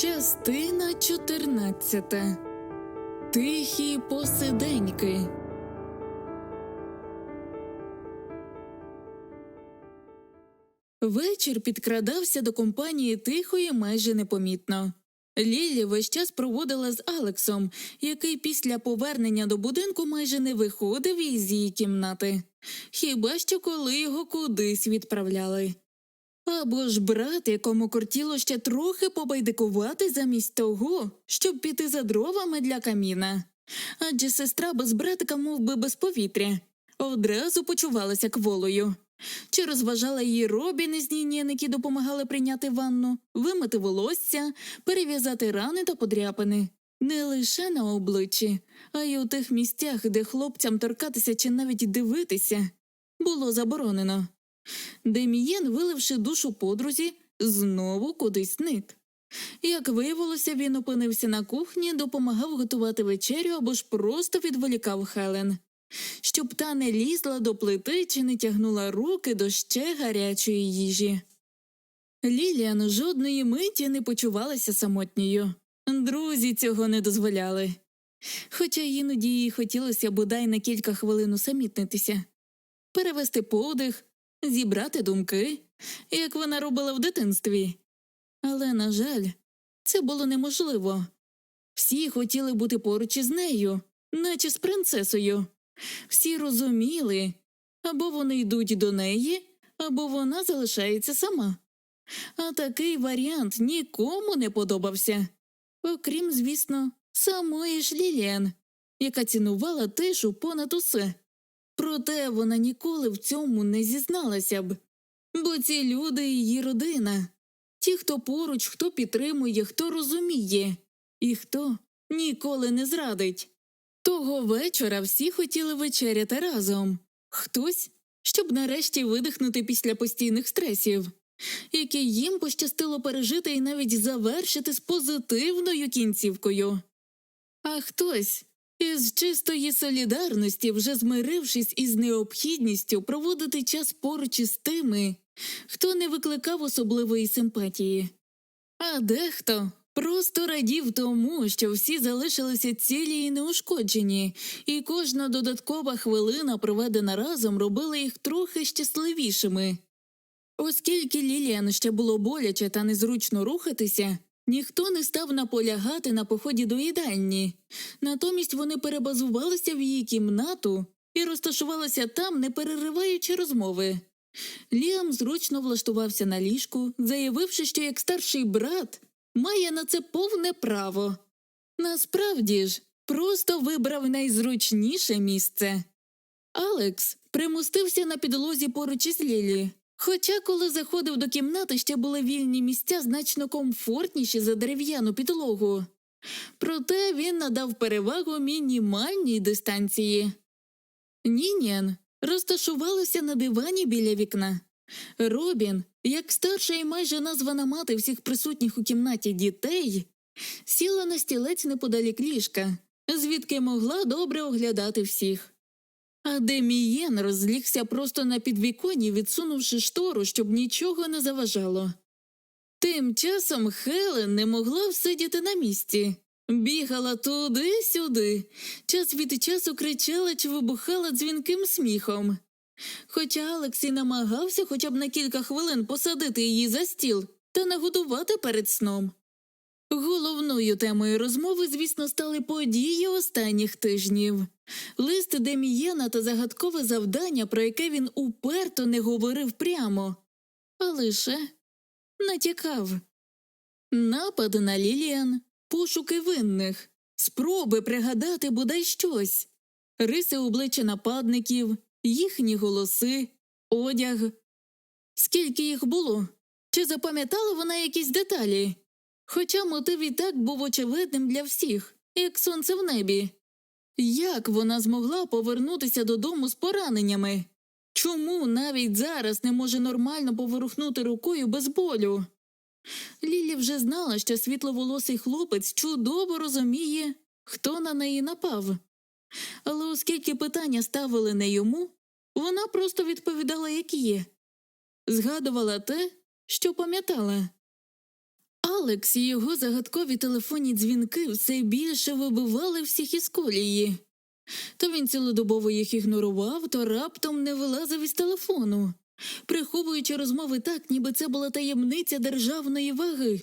Частина 14. Тихі посиденьки. Вечір підкрадався до компанії тихої майже непомітно. Лілі весь час проводила з Алексом, який після повернення до будинку майже не виходив із її кімнати, хіба що коли його кудись відправляли. Або ж брат, якому кортіло ще трохи побайдикувати замість того, щоб піти за дровами для каміна. Адже сестра без братика мов би, без повітря, одразу почувалася кволою. Чи розважала її Робін із Нінєн, які допомагали прийняти ванну, вимити волосся, перев'язати рани та подряпини. Не лише на обличчі, а й у тих місцях, де хлопцям торкатися чи навіть дивитися, було заборонено. Демієн, виливши душу подрузі, знову кудись зник. Як виявилося, він опинився на кухні, допомагав готувати вечерю або ж просто відволікав Хелен, щоб та не лізла до плити чи не тягнула руки до ще гарячої їжі. Ліліан жодної миті не почувалася самотньою. Друзі цього не дозволяли. Хоча іноді їй хотілося бодай на кілька хвилин усамітнитися, перевести подих, зібрати думки, як вона робила в дитинстві. Але, на жаль, це було неможливо. Всі хотіли бути поруч із нею, наче з принцесою. Всі розуміли або вони йдуть до неї, або вона залишається сама. А такий варіант нікому не подобався, окрім, звісно, самої ж Ліліан, яка цінувала тишу понад усе. Проте вона ніколи в цьому не зізналася б, бо ці люди її родина, ті, хто поруч, хто підтримує, хто розуміє, і хто ніколи не зрадить. Того вечора всі хотіли вечеряти разом хтось, щоб нарешті видихнути після постійних стресів, які їм пощастило пережити і навіть завершити з позитивною кінцівкою. А хтось із чистої солідарності, вже змирившись із необхідністю проводити час поруч із тими, хто не викликав особливої симпатії. А дехто просто радів тому, що всі залишилися цілі і неушкоджені, і кожна додаткова хвилина, проведена разом, робила їх трохи щасливішими. Оскільки Ліліан ще було боляче та незручно рухатися, ніхто не став наполягати на поході до їдальні. Натомість вони перебазувалися в її кімнату і розташувалися там, не перериваючи розмови. Ліам зручно влаштувався на ліжку, заявивши, що як старший брат має на це повне право. Насправді ж, просто вибрав найзручніше місце. Алекс примустився на підлозі поруч із Лілі. Хоча, коли заходив до кімнати, ще були вільні місця значно комфортніші за дерев'яну підлогу. Проте він надав перевагу мінімальній дистанції. Нінєн розташувалася на дивані біля вікна. Робін, як старша і майже названа мати всіх присутніх у кімнаті дітей, сіла на стілець неподалік ліжка, звідки могла добре оглядати всіх. А Демієн розлігся просто на підвіконні, відсунувши штору, щоб нічого не заважало. Тим часом Хелен не могла всидіти на місці, бігала туди-сюди, час від часу кричала чи вибухала дзвінким сміхом. Хоча Алекс і намагався хоча б на кілька хвилин посадити її за стіл та нагодувати перед сном. Головною темою розмови, звісно, стали події останніх тижнів лист Демієна та загадкове завдання, про яке він уперто не говорив прямо, а лише натякав. Напад на Ліліан, пошуки винних, спроби пригадати бодай щось, риси обличчя нападників, їхні голоси, одяг. Скільки їх було? Чи запам'ятала вона якісь деталі? Хоча мотив і так був очевидним для всіх, як сонце в небі. Як вона змогла повернутися додому з пораненнями? Чому навіть зараз не може нормально поворухнути рукою без болю? Лілі вже знала, що світловолосий хлопець чудово розуміє, хто на неї напав. Але оскільки питання ставили не йому, вона просто відповідала, як є, згадувала те, що пам'ятала. Алекс і його загадкові телефонні дзвінки все більше вибивали всіх із колії. То він цілодобово їх ігнорував, то раптом не вилазив із телефону, приховуючи розмови так, ніби це була таємниця державної ваги.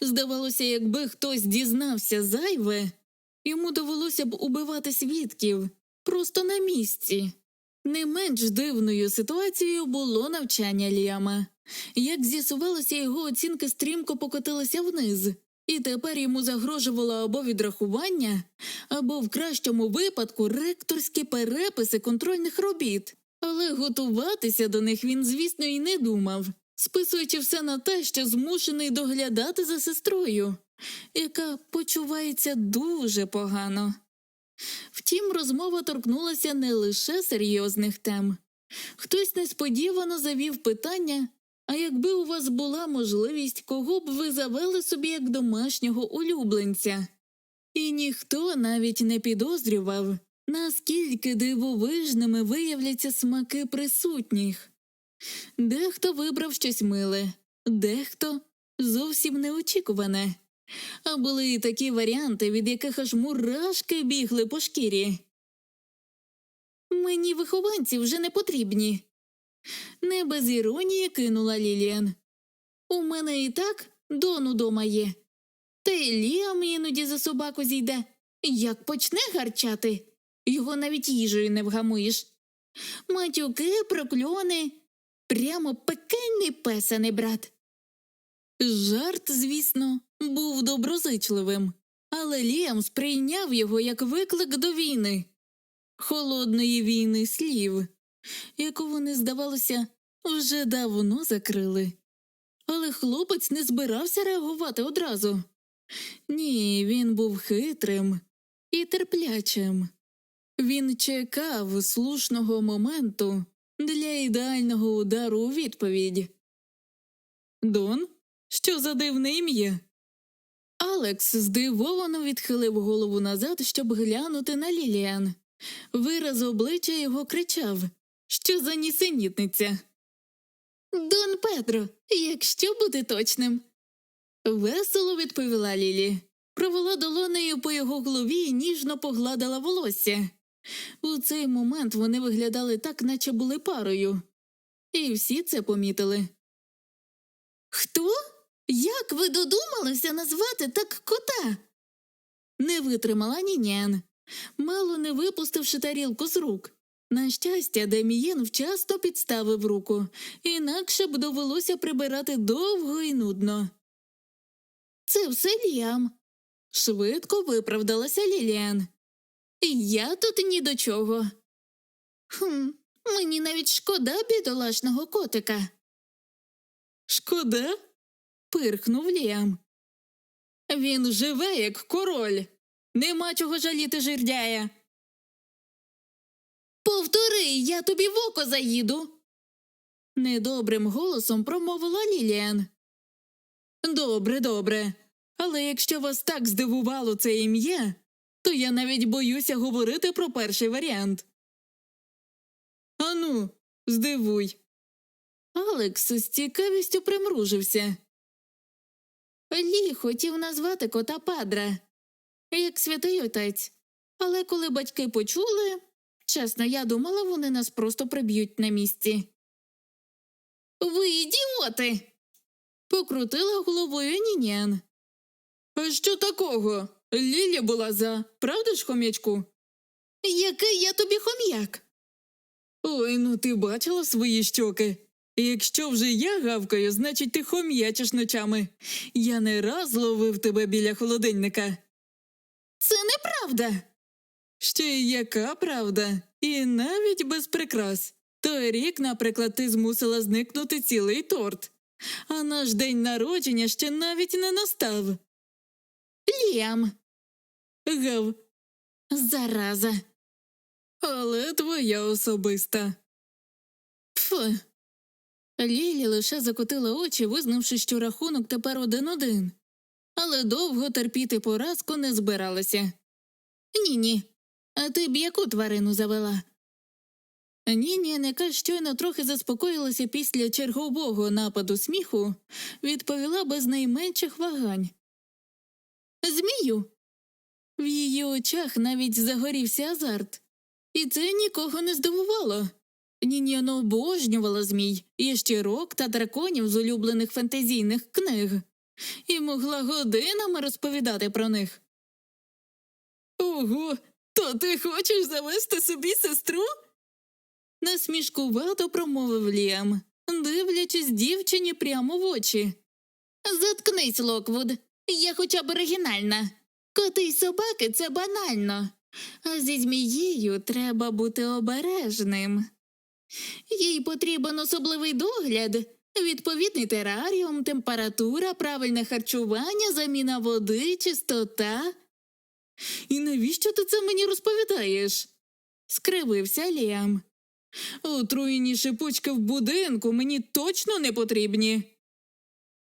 Здавалося, якби хтось дізнався зайве, йому довелося б убивати свідків просто на місці. Не менш дивною ситуацією було навчання Ліама. Як з'ясувалося, його оцінки стрімко покотилися вниз, і тепер йому загрожувало або відрахування, або в кращому випадку ректорські переписи контрольних робіт. Але готуватися до них він, звісно, і не думав, списуючи все на те, що змушений доглядати за сестрою, яка почувається дуже погано. Втім, розмова торкнулася не лише серйозних тем. Хтось несподівано завів питання, а якби у вас була можливість, кого б ви завели собі як домашнього улюбленця? І ніхто навіть не підозрював, наскільки дивовижними виявляться смаки присутніх. Дехто вибрав щось миле, дехто зовсім неочікуване. А були і такі варіанти, від яких аж мурашки бігли по шкірі. Мені вихованці вже не потрібні. Не без іронії кинула Ліліан. У мене і так дон удома є. Та й Ліам іноді за собаку зійде. Як почне гарчати, його навіть їжею не вгамуєш. Матюки, прокльони, прямо пекельний песаний брат. Жарт, звісно, був доброзичливим, але Ліам сприйняв його як виклик до війни, холодної війни слів, яку вони, здавалося, вже давно закрили. Але хлопець не збирався реагувати одразу. Ні, він був хитрим і терплячим. Він чекав слушного моменту для ідеального удару у відповідь. Дон, що за дивне ім'я? Алекс здивовано відхилив голову назад, щоб глянути на Ліліан. Вираз обличчя його кричав Що за нісенітниця? Дон Педро, якщо бути точним. Весело відповіла Лілі. Провела долонею по його голові і ніжно погладила волосся. У цей момент вони виглядали так, наче були парою. І всі це помітили. Хто? Як ви додумалися назвати так кота? Не витримала Нінєн, мало не випустивши тарілку з рук. На щастя, Демієн вчасно підставив руку, інакше б довелося прибирати довго і нудно. Це все Ліам. Швидко виправдалася Ліліан. Я тут ні до чого. Хм, мені навіть шкода бідолашного котика. Шкода? Пирхнув Ліам. Він живе, як король. Нема чого жаліти жирдяя. Повтори, я тобі в око заїду. Недобрим голосом промовила Ліліан. Добре, добре. Але якщо вас так здивувало це ім'я, то я навіть боюся говорити про перший варіант. Ану, здивуй. Алекс з цікавістю примружився. Лі хотів назвати кота Падре, як святий отець. Але коли батьки почули, чесно, я думала, вони нас просто приб'ють на місці. Ви ідіоти. покрутила головою Нінєн. Що такого? Лілі була за, правда ж, хом'ячку? Який я тобі хом'як? Ой, ну ти бачила свої щоки. Якщо вже я гавкаю, значить ти хом'ячиш ночами. Я не раз ловив тебе біля холодильника. Це неправда. Ще й яка правда? І навіть без прикрас. Той рік, наприклад, ти змусила зникнути цілий торт, а наш день народження ще навіть не настав. Ліам. Гав. Зараза. Але твоя особиста. Фу. Лілі лише закотила очі, визнавши, що рахунок тепер один-один. Але довго терпіти поразку не збиралася. Ні, ні. А ти б яку тварину завела? Нінін, яка щойно трохи заспокоїлася після чергового нападу сміху, відповіла без найменших вагань. Змію. В її очах навіть загорівся азарт. І це нікого не здивувало. Нінін обожнювала змій, і щирок та драконів з улюблених фентезійних книг, і могла годинами розповідати про них. Ого, то ти хочеш завести собі сестру? насмішкувато промовив Ліам, дивлячись дівчині прямо в очі. Заткнись, Локвуд, я хоча б оригінальна. Коти й собаки це банально, а зі змією треба бути обережним. Їй потрібен особливий догляд, відповідний тераріум, температура, правильне харчування, заміна води, чистота. І навіщо ти це мені розповідаєш? скривився Ліам. Отруєні шипучки в будинку мені точно не потрібні.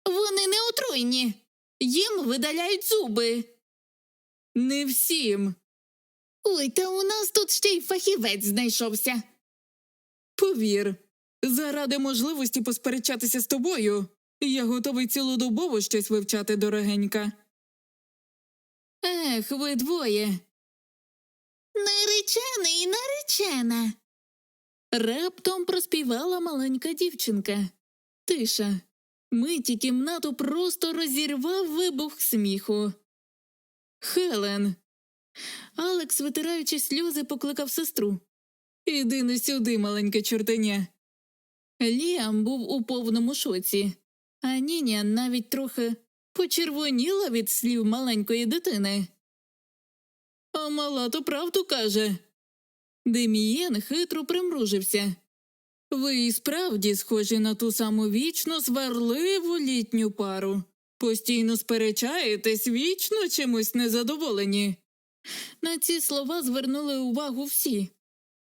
Вони не отруєні. Їм видаляють зуби. Не всім. Ой, та у нас тут ще й фахівець знайшовся. Повір, заради можливості посперечатися з тобою, я готовий цілодобово щось вивчати, дорогенька. Ех, ви двоє. Наречений наречена. Раптом проспівала маленька дівчинка. Тиша. Миті кімнату просто розірвав вибух сміху. Хелен. Алекс, витираючи сльози, покликав сестру. Іди не сюди, маленьке чортеня. Ліам був у повному шоці, а Ніня навіть трохи почервоніла від слів маленької дитини. А мала то правду каже. Демієн хитро примружився. Ви і справді схожі на ту саму вічно сварливу літню пару. Постійно сперечаєтесь, вічно чимось незадоволені. На ці слова звернули увагу всі.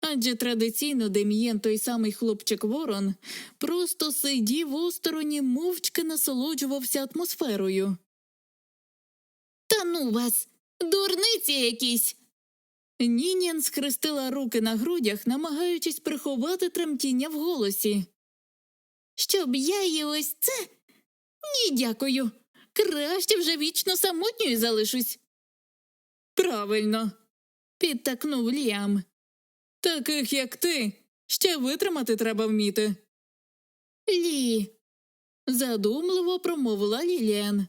Адже традиційно Дем'єн, той самий хлопчик Ворон, просто сидів остороні, мовчки насолоджувався атмосферою. Та ну вас, дурниці якісь. Нінін схрестила руки на грудях, намагаючись приховати тремтіння в голосі. Щоб я і ось це? Ні, дякую. Краще вже вічно самотньою залишусь. Правильно, підтакнув Ліам. Таких, як ти, ще витримати треба вміти. Лі. задумливо промовила Ліліан.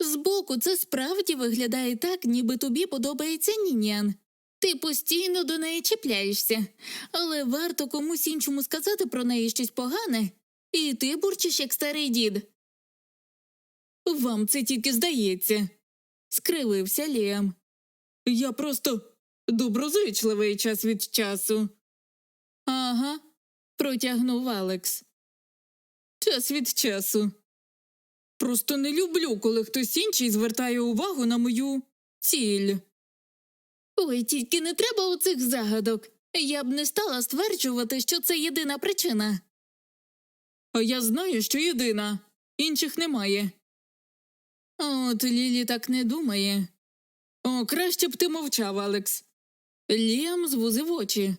Збоку це справді виглядає так, ніби тобі подобається Нінyan. Ти постійно до неї чіпляєшся, але варто комусь іншому сказати про неї щось погане, і ти бурчиш, як старий дід. Вам це тільки здається, скривився Ліам. Я просто доброзичливий час від часу. Ага, протягнув Алекс. Час від часу. Просто не люблю, коли хтось інший звертає увагу на мою ціль. Ой, тільки не треба оцих загадок. Я б не стала стверджувати, що це єдина причина. А я знаю, що єдина, інших немає. От Лілі так не думає. О, краще б ти мовчав, Алекс. Ліам звузив очі.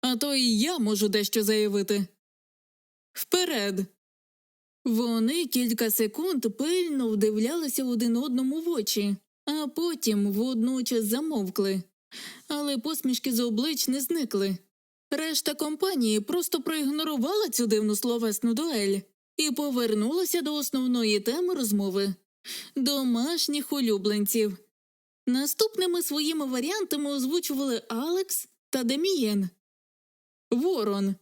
А то і я можу дещо заявити. Вперед. Вони кілька секунд пильно вдивлялися один одному в очі, а потім водночас замовкли. Але посмішки з облич не зникли. Решта компанії просто проігнорувала цю дивну словесну дуель і повернулася до основної теми розмови домашніх улюбленців. Наступними своїми варіантами озвучували Алекс та Демієн. Ворон,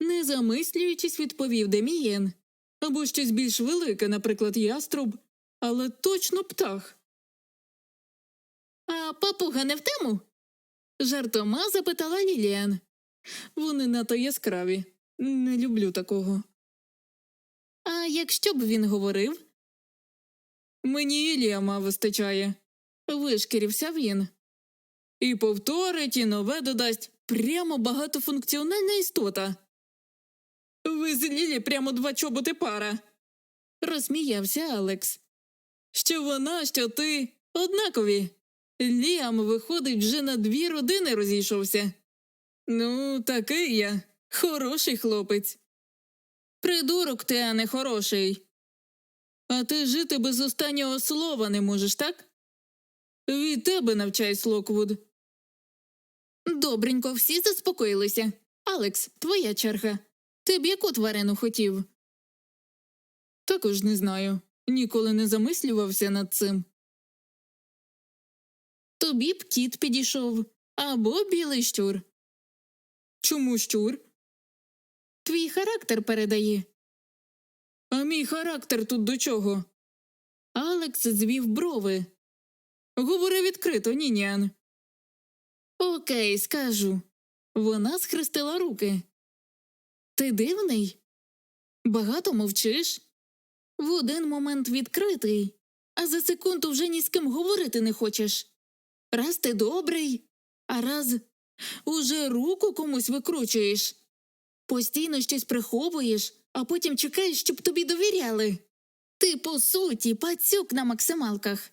не замислюючись, відповів Демієн. Або щось більш велике, наприклад, яструб, але точно птах. А папуга не в тему? жартома запитала Ліліан. Вони надто яскраві. Не люблю такого. А якщо б він говорив? Мені і Ліама вистачає. Вишкірився він. І повторить, і нове додасть прямо багатофункціональна істота. Ви з Лілі прямо два чоботи пара. розсміявся Алекс. Що вона, що ти однакові. Ліам, виходить, вже на дві родини розійшовся. Ну, такий я, Хороший хлопець. Придурок ти, а не хороший. А ти жити без останнього слова не можеш, так? Від тебе навчайся, Локвуд. Добренько, всі заспокоїлися. Алекс, твоя черга. Ти б яку тварину хотів? Також не знаю. Ніколи не замислювався над цим. Тобі б кіт підійшов або білий щур. Чому щур? Твій характер передає. А мій характер тут до чого? Алекс звів брови. Говори відкрито, Нінян. Окей, скажу. Вона схрестила руки. Ти дивний? Багато мовчиш? В один момент відкритий, а за секунду вже ні з ким говорити не хочеш. Раз ти добрий, а раз уже руку комусь викручуєш. Постійно щось приховуєш, а потім чекаєш, щоб тобі довіряли. Ти, по суті, пацюк на максималках.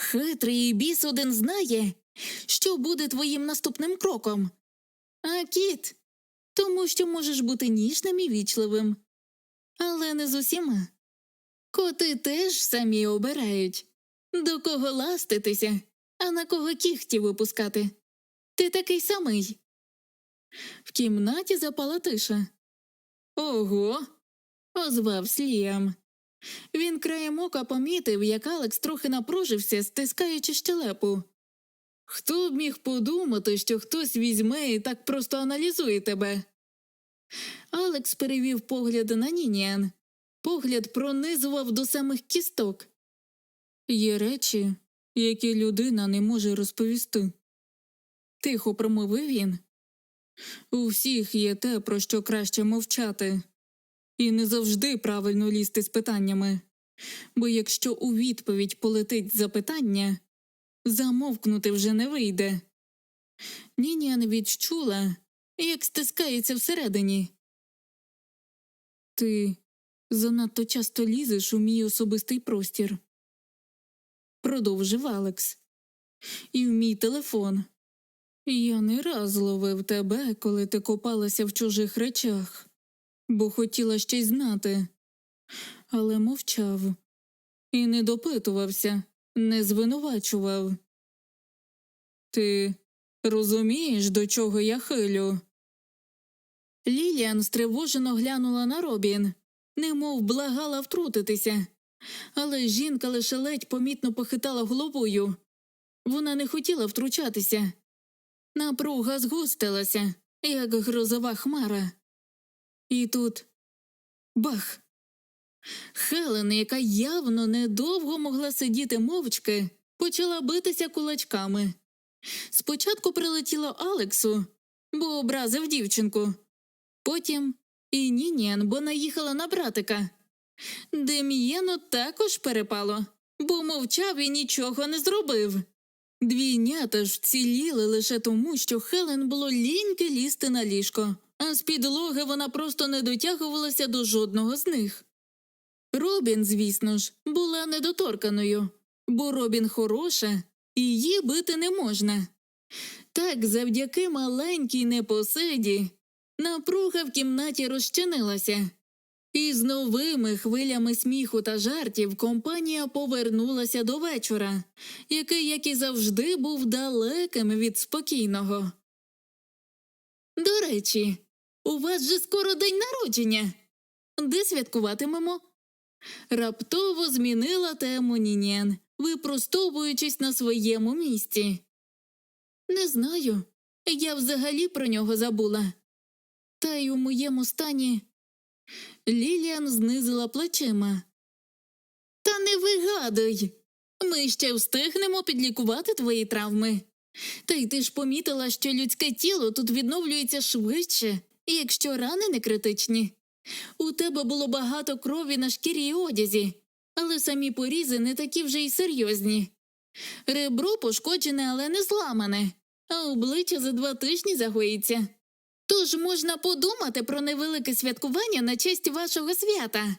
Хитрий біс один знає, що буде твоїм наступним кроком. А кіт, тому що можеш бути ніжним і вічливим. Але не з усіма. Коти теж самі обирають, до кого ластитися, а на кого кіхті випускати. Ти такий самий. В кімнаті запала тиша. Ого. озвався Ліам. Він краєм ока помітив, як Алекс трохи напружився, стискаючи щелепу. Хто б міг подумати, що хтось візьме і так просто аналізує тебе? Алекс перевів погляд на Нініан. Погляд пронизував до самих кісток. Є речі, які людина не може розповісти. Тихо промовив він. У всіх є те, про що краще мовчати, і не завжди правильно лізти з питаннями. Бо якщо у відповідь полетить запитання, замовкнути вже не вийде. Нінян відчула, як стискається всередині. Ти занадто часто лізеш у мій особистий простір. Продовжив Алекс. І в мій телефон. Я не раз ловив тебе, коли ти копалася в чужих речах, бо хотіла щось знати, але мовчав і не допитувався, не звинувачував. Ти розумієш, до чого я хилю? Ліліан стривожено глянула на Робін, немов благала втрутитися, але жінка лише ледь помітно похитала головою. Вона не хотіла втручатися. Напруга згустилася, як грозова хмара. І тут бах. Хелен, яка явно недовго могла сидіти мовчки, почала битися кулачками. Спочатку прилетіло Алексу, бо образив дівчинку. Потім і Нініан, бо наїхала на братика. Дем'єну також перепало, бо мовчав і нічого не зробив. Двійнята ж вціліли лише тому, що Хелен було ліньки лізти на ліжко, а з підлоги вона просто не дотягувалася до жодного з них. Робін, звісно ж, була недоторканою, бо Робін хороша, і її бити не можна. Так, завдяки маленькій непосиді, напруга в кімнаті розчинилася. І з новими хвилями сміху та жартів компанія повернулася до вечора, який, як і завжди, був далеким від спокійного. До речі, у вас же скоро день народження. Де святкуватимемо? Раптово змінила тему Нінєн, випростовуючись на своєму місці. Не знаю, я взагалі про нього забула. Та й у моєму стані. Ліліан знизила плечима. Та не вигадуй. Ми ще встигнемо підлікувати твої травми. Та й ти ж помітила, що людське тіло тут відновлюється швидше, якщо рани не критичні. У тебе було багато крові на шкірі й одязі, але самі порізи не такі вже й серйозні. Ребро пошкоджене, але не зламане, а обличчя за два тижні загоїться. Тож можна подумати про невелике святкування на честь вашого свята.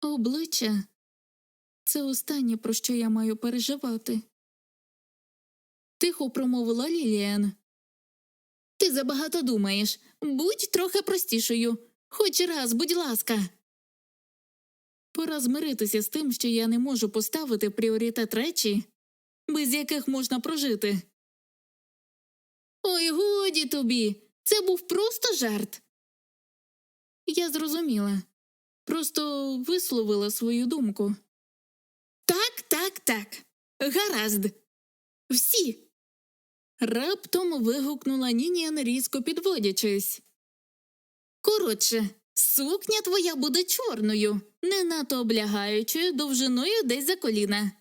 Обличчя це останнє, про що я маю переживати. Тихо промовила Ліліан. Ти забагато думаєш. Будь трохи простішою. Хоч раз, будь ласка. Пора змиритися з тим, що я не можу поставити пріоритет речі, без яких можна прожити. Ой, годі тобі. Це був просто жарт. Я зрозуміла. Просто висловила свою думку. Так, так, так. Гаразд. Всі. Раптом вигукнула Нінія, різко підводячись. Коротше, сукня твоя буде чорною, не надто облягаючою, довжиною десь за коліна.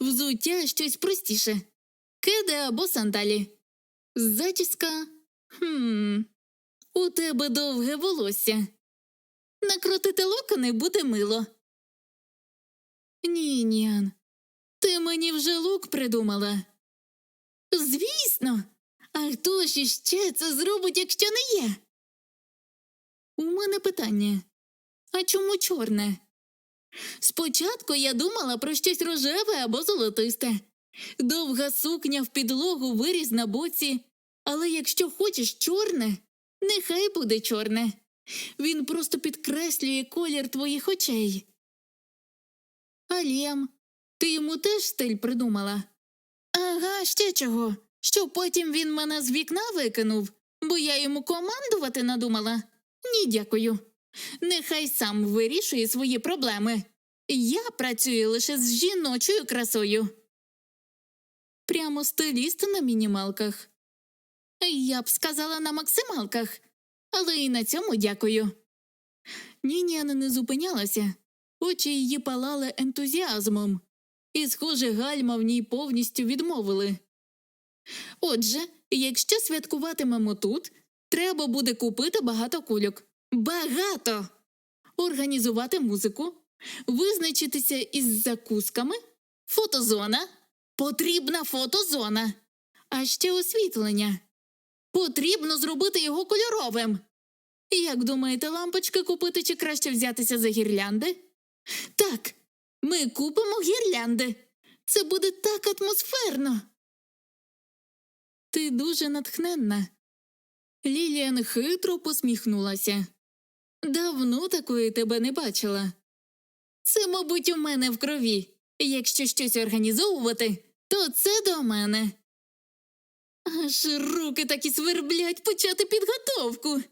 Взуття щось простіше. Кеди або сандалі. Зачіска. Хм. У тебе довге волосся. Накрутити локони буде мило. Ні, Ніан, ти мені вже лук придумала. Звісно. А хто ж іще це зробить, якщо не є? У мене питання. А чому чорне? Спочатку я думала про щось рожеве або золотисте. Довга сукня в підлогу виріз на боці, але якщо хочеш чорне, нехай буде чорне. Він просто підкреслює колір твоїх очей. Алєм, ти йому теж стиль придумала? Ага, ще чого. Що потім він мене з вікна викинув, бо я йому командувати надумала. Ні, дякую. Нехай сам вирішує свої проблеми. Я працюю лише з жіночою красою. Прямо стиліст на мінімалках. Я б сказала на максималках, але і на цьому дякую. Ніняна не зупинялася, очі її палали ентузіазмом, і, схоже, гальма в ній повністю відмовили. Отже, якщо святкуватимемо тут, треба буде купити багато кульок. Багато! Організувати музику, визначитися із закусками, фотозона. Потрібна фотозона. А ще освітлення. Потрібно зробити його кольоровим. Як думаєте, лампочки купити чи краще взятися за гірлянди? Так, ми купимо гірлянди. Це буде так атмосферно. Ти дуже натхненна. Ліліан хитро посміхнулася. Давно такої тебе не бачила. Це, мабуть, у мене в крові. Якщо щось організовувати, то це до мене. Аж руки такі сверблять почати підготовку.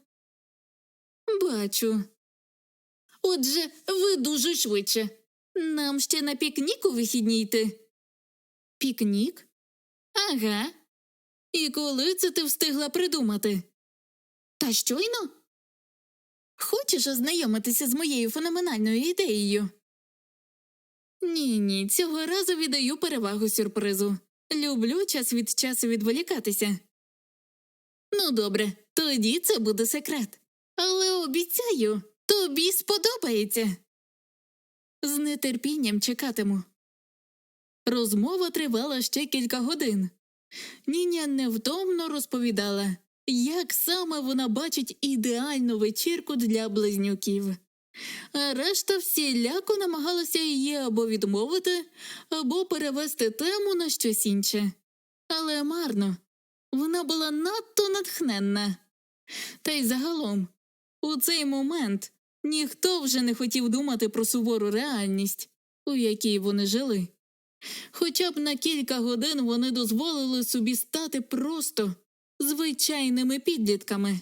Бачу. Отже, ви дуже швидше. Нам ще на пікнік у вихідні йти. Пікнік? Ага. І коли це ти встигла придумати? Та щойно? Хочеш ознайомитися з моєю феноменальною ідеєю? Ні, ні, цього разу віддаю перевагу сюрпризу. Люблю час від часу відволікатися. Ну, добре, тоді це буде секрет. Але обіцяю, тобі сподобається. З нетерпінням чекатиму. Розмова тривала ще кілька годин. Ніня невтомно розповідала, як саме вона бачить ідеальну вечірку для близнюків. А решта всіляко намагалася її або відмовити, або перевести тему на щось інше. Але марно, вона була надто натхненна. Та й загалом, у цей момент ніхто вже не хотів думати про сувору реальність, у якій вони жили. Хоча б на кілька годин вони дозволили собі стати просто звичайними підлітками.